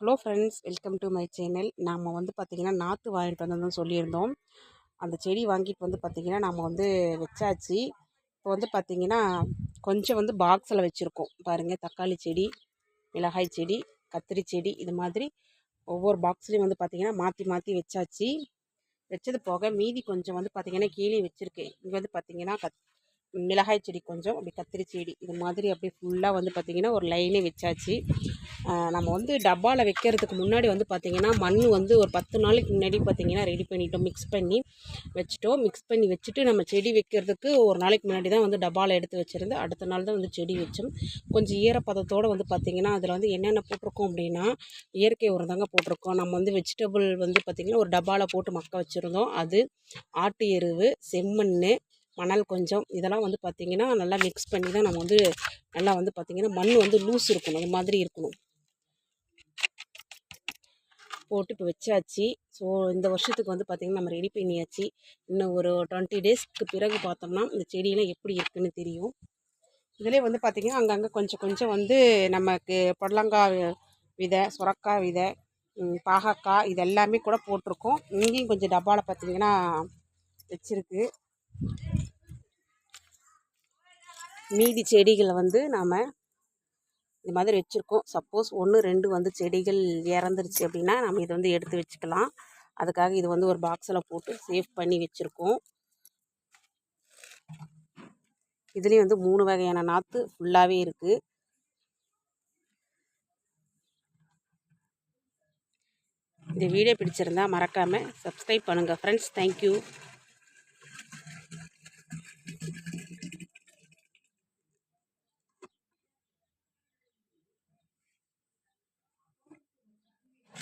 Hello friends welcome to my channel. நாம் வந்து பார்த்திங்கன்னா நாற்று வாங்கிட்டு வந்ததுன்னு சொல்லியிருந்தோம். அந்த செடி வாங்கிட்டு வந்து பார்த்திங்கன்னா நம்ம வந்து வச்சாச்சு. இப்போ வந்து பார்த்திங்கன்னா கொஞ்சம் வந்து பாக்ஸில் வச்சுருக்கோம். பாருங்கள் தக்காளி செடி மிளகாய் செடி கத்திரி செடி இது மாதிரி ஒவ்வொரு பாக்ஸ்லேயும் வந்து பார்த்திங்கன்னா மாற்றி மாற்றி வச்சாச்சு. வச்சது போக மீதி கொஞ்சம் வந்து பார்த்திங்கன்னா கீழே வச்சுருக்கேன். இங்கே வந்து பார்த்திங்கன்னா கத் மிளகாய் செடி கொஞ்சம் அப்படி கத்திரி செடி இது மாதிரி அப்படியே ஃபுல்லாக வந்து பார்த்திங்கன்னா ஒரு லைனே வச்சாச்சு. நம்ம வந்து டப்பாவில் வைக்கிறதுக்கு முன்னாடி வந்து பார்த்திங்கன்னா மண் வந்து ஒரு பத்து நாளைக்கு முன்னாடி பார்த்திங்கன்னா ரெடி பண்ணிட்டோம் மிக்ஸ் பண்ணி வச்சுட்டோம். மிக்ஸ் பண்ணி வச்சுட்டு நம்ம செடி வைக்கிறதுக்கு ஒரு நாளைக்கு முன்னாடி தான் வந்து டப்பாவில் எடுத்து வச்சுருந்து அடுத்த நாள் தான் வந்து செடி வச்சோம். கொஞ்சம் ஈரப்பதத்தோடு வந்து பார்த்திங்கன்னா அதில் வந்து என்னென்ன போட்டிருக்கோம் அப்படின்னா இயற்கை உரம் தாங்க போட்டிருக்கோம். நம்ம வந்து வெஜிடபிள் வந்து பார்த்திங்கன்னா ஒரு டப்பாவில் போட்டு மக்க வச்சுருந்தோம். அது ஆட்டு எருவு செம்மண் மணல் கொஞ்சம் இதெல்லாம் வந்து பார்த்திங்கன்னா நல்லா மிக்ஸ் பண்ணி தான் நம்ம வந்து நல்லா வந்து பார்த்திங்கன்னா மண் வந்து லூஸ் இருக்கணும் அது மாதிரி இருக்கணும். போட்டு இப்போ வச்சாச்சு. ஸோ இந்த வருஷத்துக்கு வந்து பார்த்திங்கன்னா நம்ம ரெடி பண்ணியாச்சு. இன்னும் ஒரு டுவெண்ட்டி டேஸ்க்கு பிறகு பார்த்தோம்னா இந்த செடியெல்லாம் எப்படி இருக்குன்னு தெரியும். இதிலே வந்து பார்த்திங்கன்னா அங்கங்கே கொஞ்சம் கொஞ்சம் வந்து நமக்கு புடலங்காய் விதை சுரக்காய் விதை பாகக்காய் இது எல்லாமே கூட போட்டிருக்கோம். இங்கேயும் கொஞ்சம் டப்பாவில் பார்த்திங்கன்னா வச்சுருக்கு. மீதி செடிகளை வந்து நாம் இது மாதிரி வச்சுருக்கோம். சப்போஸ் ஒன்று ரெண்டு வந்து செடிகள் இறந்துருச்சு அப்படின்னா நம்ம இதை வந்து எடுத்து வச்சுக்கலாம். அதுக்காக இது வந்து ஒரு பாக்ஸில் போட்டு சேஃப் பண்ணி வச்சுருக்கோம். இதுலேயும் வந்து மூணு வகையான நாற்று ஃபுல்லாகவே இருக்குது இந்த வீடியோ பிடிச்சிருந்தா மறக்காமல் சப்ஸ்கிரைப் பண்ணுங்கள் ஃப்ரெண்ட்ஸ் தேங்க்யூ